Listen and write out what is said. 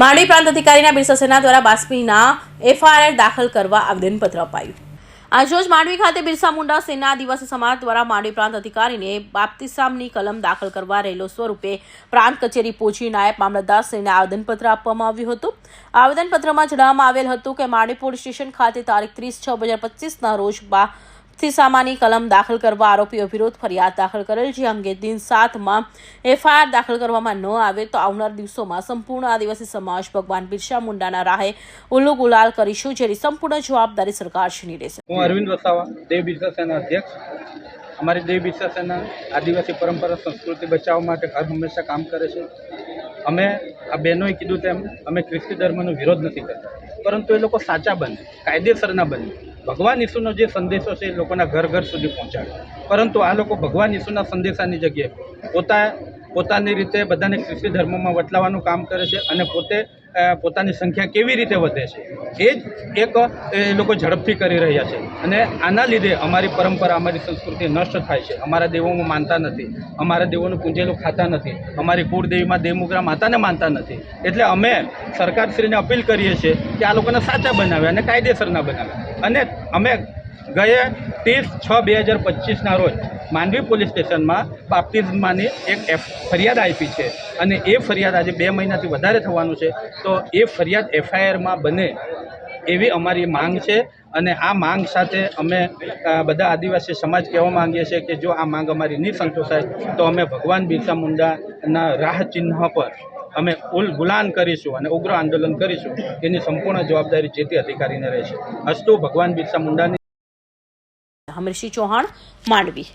માંડવી પ્રાંત અધિકારીના બિરસા સેના દ્વારા બાસ્પીના એફઆઈઆર દાખલ કરવા આવેદનપત્ર અપાયું. આજરોજ માંડવી ખાતે બિરસા મુંડા સેના આદિવાસી સમાજ દ્વારા માંડવી પ્રાંત અધિકારીને બાપ્તિસામની કલમ દાખલ કરવા રહેલો સ્વરૂપે પ્રાંત કચેરી પહોંચી નાયબ મામલતદારશ્રીને આવેદનપત્ર આપવામાં આવ્યું હતું. આવેદનપત્રમાં જણાવવામાં આવેલ હતું કે માંડવી પોલીસ સ્ટેશન ખાતે તારીખ ત્રીસ છ બે હજાર પચીસના રોજ બાપ્તિસામાની કલમ દાખલ કરવા આરોપીઓ વિરુદ્ધ ફરિયાદ દાખલ કરેલ જે અંગે દિન સાતમાં એફઆઈઆર દાખલ કરવામાં ન આવે તો આવનાર દિવસોમાં સંપૂર્ણ આદિવાસી સમાજ ભગવાન બિરસા મુંડાના રાહે ઉલ્લુ ગુલાલ કરીશું, જેની સંપૂર્ણ જવાબદારી સરકારશ્રીની રહેશે હું અરવિંદ વસાવા, દેવ બિરસા સેના અધ્યક્ષ. અમારી દેવ બિરસા સેના આદિવાસી પરંપરા, સંસ્કૃતિ બચાવવા માટે હર હંમેશા કામ કરે છે. અમે આ બહેનોએ કીધું તેમ, અમે ખ્રિસ્તી ધર્મનો વિરોધ નથી કરતા. પરંતુ એ લોકો સાચા બને, કાયદેસરના બને. ભગવાન ઈસુનો જે સંદેશો છે એ લોકોના ઘર ઘર સુધી પહોંચાડે. પરંતુ આ લોકો ભગવાન ઈસુના સંદેશાની જગ્યાએ પોતા પોતાની રીતે બધાને ખ્રિસ્તી ધર્મમાં વટલાવાનું કામ કરે છે અને પોતે પોતાની સંખ્યા કેવી રીતે વધે છે, એ જ એક, એ લોકો ઝડપથી કરી રહ્યા છે. અને આના લીધે અમારી પરંપરા, અમારી સંસ્કૃતિ નષ્ટ થાય છે. અમારા દેવોમાં માનતા નથી. અમારા દેવોનું પૂંજેલું ખાતા નથી. અમારી કુળદેવીમાં દેવમુદ્રા માતાને માનતા નથી. એટલે અમે સરકારશ્રીને અપીલ કરીએ છીએ કે આ લોકોને સાચા બનાવે અને કાયદેસરના બનાવે. અને અમે ગયે ત્રીસ છ બે હજાર પચીસના રોજ માંડવી પોલીસ સ્ટેશનમાં બાપ્તિઝમાની એક એફ ફરિયાદ આપી છે. અને એ ફરિયાદ આજે બે મહિનાથી વધારે થવાનું છે. તો એ ફરિયાદ એફઆઈઆરમાં બને એવી અમારી માંગ છે. અને આ માંગ સાથે અમે બધા આદિવાસી સમાજ કહેવા માંગીએ છીએ કે જો આ માંગ અમારી નહીં સંતોષાય, તો અમે ભગવાન બિરસા મુંડાના રાહ ચિહ્ન પર અમે ઉલ ગુલાન કરીશું અને ઉગ્ર આંદોલન કરીશું. એની સંપૂર્ણ જવાબદારી જે તે અધિકારીને રહેશે. અસ્તુ ભગવાન બિરસા મુંડાની હમરસિંહ ચૌહાણ, માંડવી.